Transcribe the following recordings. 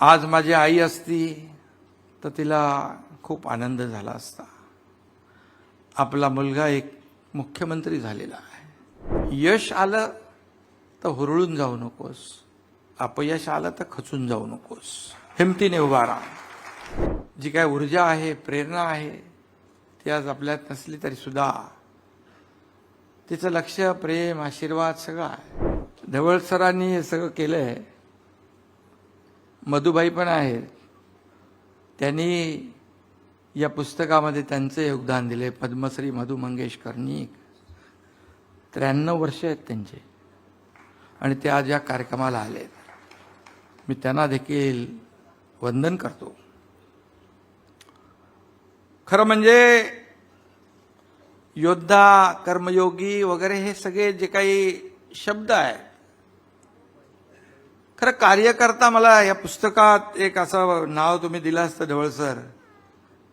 आज माझी आई असती तर तिला खूप आनंद झाला असता. आपला मुलगा एक मुख्यमंत्री झालेला आहे. यश आलं तर हुरळून जाऊ नकोस. अपयश आलं तर खचून जाऊ नकोस. हिमतीने उभा राहा. जी काय ऊर्जा आहे प्रेरणा आहे ती आज आपल्यात नसली तरी सुद्धा तिचं लक्ष प्रेम आशीर्वाद सगळं आहे. ढवळ सरांनी हे सगळं केलंय. मधुबाई पण आहेत. त्यांनी या पुस्तकामध्ये त्यांचं योगदान दिले पद्मश्री मधु मंगेश कर्णिक त्र्याण्णव वर्ष आहेत त्यांचे. आणि ते आज या कार्यक्रमाला आले मी त्यांना देखील वंदन करतो. खरं म्हणजे योद्धा कर्मयोगी वगैरे हे सगळे जे काही शब्द आहेत खरं कार्यकर्ता मला या पुस्तकात एक असं नाव तुम्ही दिलं असतं ढवळ सर.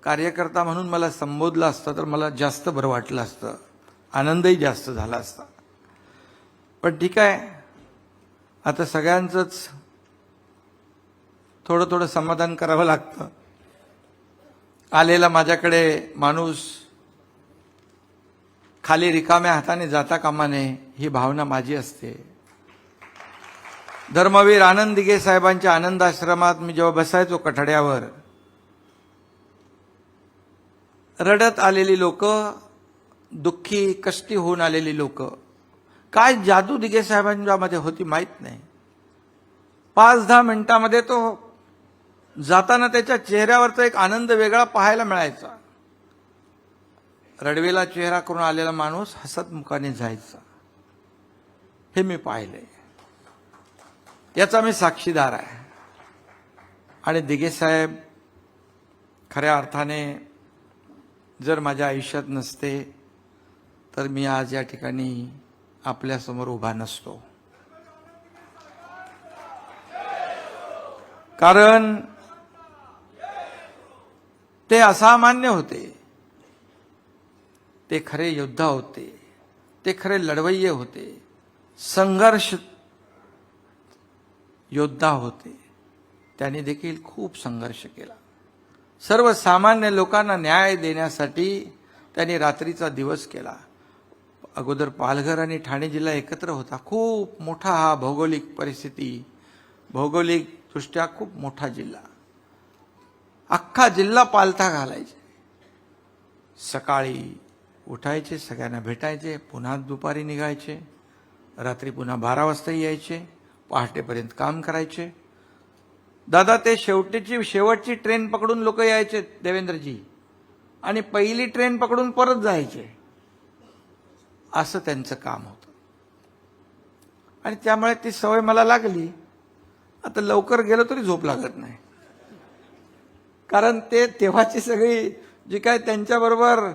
कार्यकर्ता म्हणून मला संबोधलं असतं तर मला जास्त बरं वाटलं असतं. आनंदही जास्त झाला असता. पण ठीक आहे. आता सगळ्यांचंच थोडं थोडं समाधान करावं लागतं. आलेला माझ्याकडे माणूस खाली रिकाम्या हाताने जाता कामा नये ही भावना माझी असते. धर्मवीर आनंद दिघे साहेबांच्या आनंद आश्रमात मी जेव्हा बसायचो कठड्यावर रडत आलेली लोक दुःखी कष्टी होऊन आलेली लोक. काय जादू दिघे साहेबांच्यामध्ये होती माहीत नाही. पाच दहा मिनिटामध्ये तो जाताना त्याच्या चेहऱ्यावरचा एक आनंद वेगळा पाहायला मिळायचा. रडवेला चेहरा करून आलेला माणूस हसत मुखाने जायचा. हे मी पाहिलंय याचा मी साक्षीदार आहे. आणि दिघे साहेब खऱ्या अर्थाने जर माझ्या आयुष्यात नसते तर मी आज या ठिकाणी आपल्यासमोर उभा नसतो. कारण ते असामान्य होते. ते खरे योद्धा होते. ते खरे लढवय्ये होते. संघर्ष योद्धा होते. त्यांनी देखील खूप संघर्ष केला. सर्वसामान्य लोकांना न्याय देण्यासाठी त्यांनी रात्रीचा दिवस केला. अगोदर पालघर आणि ठाणे जिल्हा एकत्र होता. खूप मोठा हा भौगोलिक परिस्थिती भौगोलिकदृष्ट्या खूप मोठा जिल्हा. अख्खा जिल्हा पालथा घालायचे. सकाळी उठायचे सगळ्यांना भेटायचे पुन्हा दुपारी निघायचे. रात्री पुन्हा बारा वाजता यायचे. पहाटेपर्यंत काम करायचे. दादा ते शेवटीची शेवटची ट्रेन पकडून लोक यायचे देवेंद्रजी. आणि पहिली ट्रेन पकडून परत जायचे. असं त्यांचं काम होतं. आणि त्यामुळे ती सवय मला लागली. आता लवकर गेलो तरी झोप लागत नाही. कारण ते तेव्हाची सगळी जी काय त्यांच्याबरोबर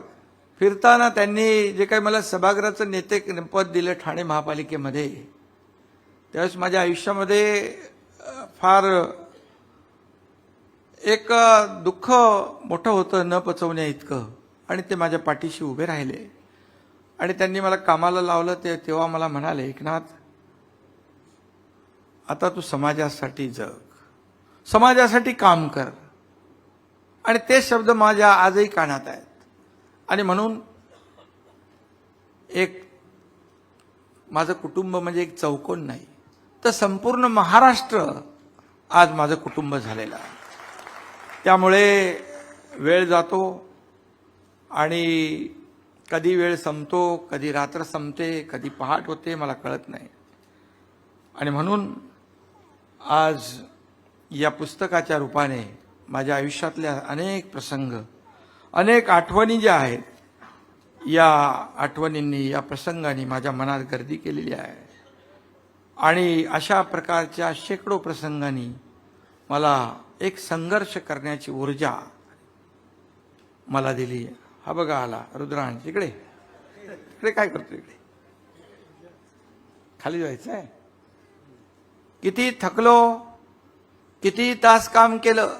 फिरताना त्यांनी जे काही मला सभागृहाचं नेते पद दिलं ठाणे महापालिकेमध्ये त्यावेळेस माझ्या आयुष्यामध्ये फार एक दुःख मोठं होतं न पचवण्या इतकं. आणि ते माझ्या पाठीशी उभे राहिले. आणि त्यांनी मला कामाला लावलं ते तेव्हा मला म्हणाले एकनाथ आता तू समाजासाठी जग. समाजासाठी काम कर. आणि ते शब्द माझ्या आजही कानात आहेत. आणि म्हणून एक माझं कुटुंब म्हणजे एक चौकोन नाही. तर संपूर्ण महाराष्ट्र आज माझं कुटुंब झालेलं आहे. त्यामुळे वेळ जातो आणि कधी वेळ संपतो कधी रात्र संपते कधी पहाट होते मला कळत नाही. आणि म्हणून आज या पुस्तकाच्या रूपाने माझ्या आयुष्यातल्या अनेक प्रसंग अनेक आठवणी ज्या आहेत या आठवणींनी या प्रसंगांनी माझ्या मनात गर्दी केलेली आहे. आणि अशा प्रकारच्या शेकडो प्रसंगांनी मला एक संघर्ष करण्याची ऊर्जा मला दिली हा बघा आला रुद्रांश. इकडे. इकडे काय करतो इकडे? खाली जायचं आहे किती थकलो किती तास काम केलं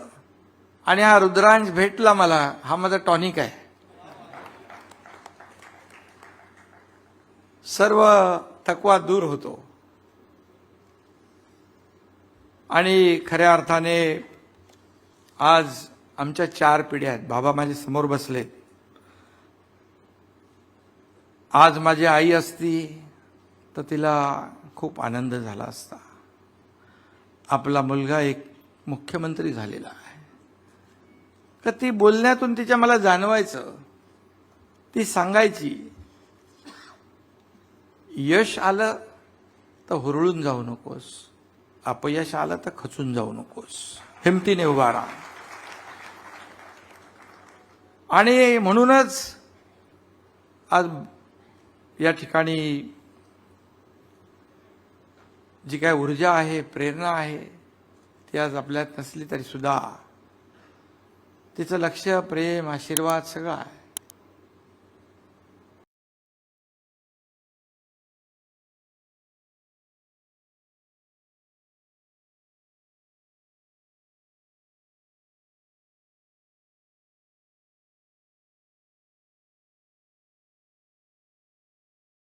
आणि हा रुद्रांश भेटला मला. हा माझा टॉनिक आहे. सर्व थकवा दूर होतो. आणि खऱ्या अर्थाने आज आमच्या चार पिढ्या आहेत. बाबा माझे समोर बसलेत आज माझी आई असती तर तिला खूप आनंद झाला असता. आपला मुलगा एक मुख्यमंत्री झालेला आहे. का ती बोलण्यातून तिच्या मला जाणवायचं. ती सांगायची यश आलं तर हुरळून जाऊ नकोस. अपयश आलं तर खचून जाऊ नकोस. हिमतीने उभा राहा. आणि म्हणूनच आज या ठिकाणी जी काय ऊर्जा आहे प्रेरणा आहे ती आज आपल्यात नसली तरी सुद्धा तिचं लक्ष प्रेम आशीर्वाद सगळं आहे.